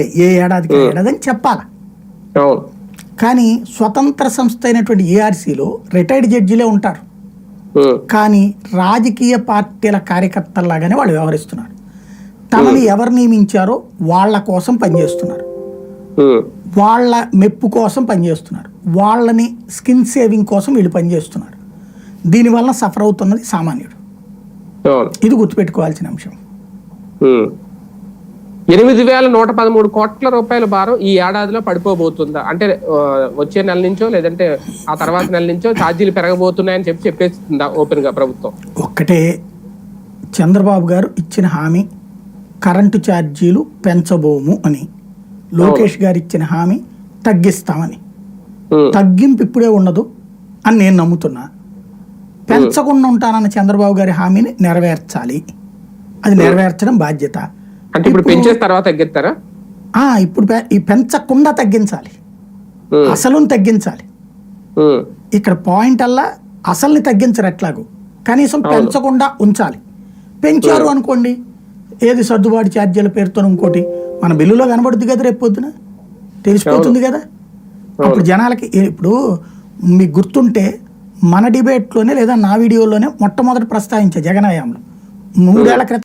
ఏ ఏడాదికి ఏడాది అని చెప్పాలి. కానీ స్వతంత్ర సంస్థ అయినటువంటి ఏఆర్సీలో రిటైర్డ్ జడ్జిలే ఉంటారు. కానీ రాజకీయ పార్టీల కార్యకర్తల్లాగానే వాళ్ళు వ్యవహరిస్తున్నారు. తమని ఎవరు నియమించారో వాళ్ళ కోసం పనిచేస్తున్నారు. వాళ్ళ మెప్పు కోసం పనిచేస్తున్నారు. వాళ్ళని స్కిన్ సేవింగ్ కోసం వీళ్ళు పనిచేస్తున్నారు. దీనివల్ల సఫర్ అవుతున్నది సామాన్యుడు. ఇది గుర్తుపెట్టుకోవాల్సిన అంశం. ఎనిమిది వేల నూట పదమూడు కోట్ల రూపాయల భారం ఈ ఏడాదిలో పడిపోబోతుందా? అంటే వచ్చే నెల నుంచో లేదంటే ఆ తర్వాత నెల నుంచో ఛార్జీలు పెరగబోతున్నాయని చెప్పి చెప్పేస్తుందా ఓపెన్గా ప్రభుత్వం? ఒక్కటే చంద్రబాబు గారు ఇచ్చిన హామీ కరెంటు ఛార్జీలు పెంచబోము అని. లోకేష్ గారు ఇచ్చిన హామీ తగ్గిస్తామని. తగ్గింపు ఇప్పుడే ఉండదు అని నేను నమ్ముతున్నా. పెంచకుండా ఉంటానన్న చంద్రబాబు గారి హామీని నెరవేర్చాలి. అది నెరవేర్చడం బాధ్యత. అంటే ఇప్పుడు పెంచేసిన తర్వాత తగ్గిస్తారా? ఆ, ఇప్పుడు ఈ పెంచకుండా తగ్గించాలి. ఉమ్, అసలుని తగ్గించాలి. ఇక్కడ పాయింట్ అల్లా అసలుని తగ్గించరు ఎట్లాగో. కనీసం పెంచకుండా ఉంచాలి. పెంచారు అనుకోండి ఏది సర్దుబాటు ఛార్జీల పేరుతో ఇంకోటి మన బిల్లులో కనబడుద్ది కదా రేపు పొద్దున? తెలిసిపోతుంది కదా? అప్పుడు జనాలకి ఇప్పుడు మీకు గుర్తుంటే మన డిబేట్లోనే లేదా నా వీడియోలోనే మొట్టమొదటి ప్రస్తావించే జగన్ హయాంలో మూడేళ్ళ క్రితం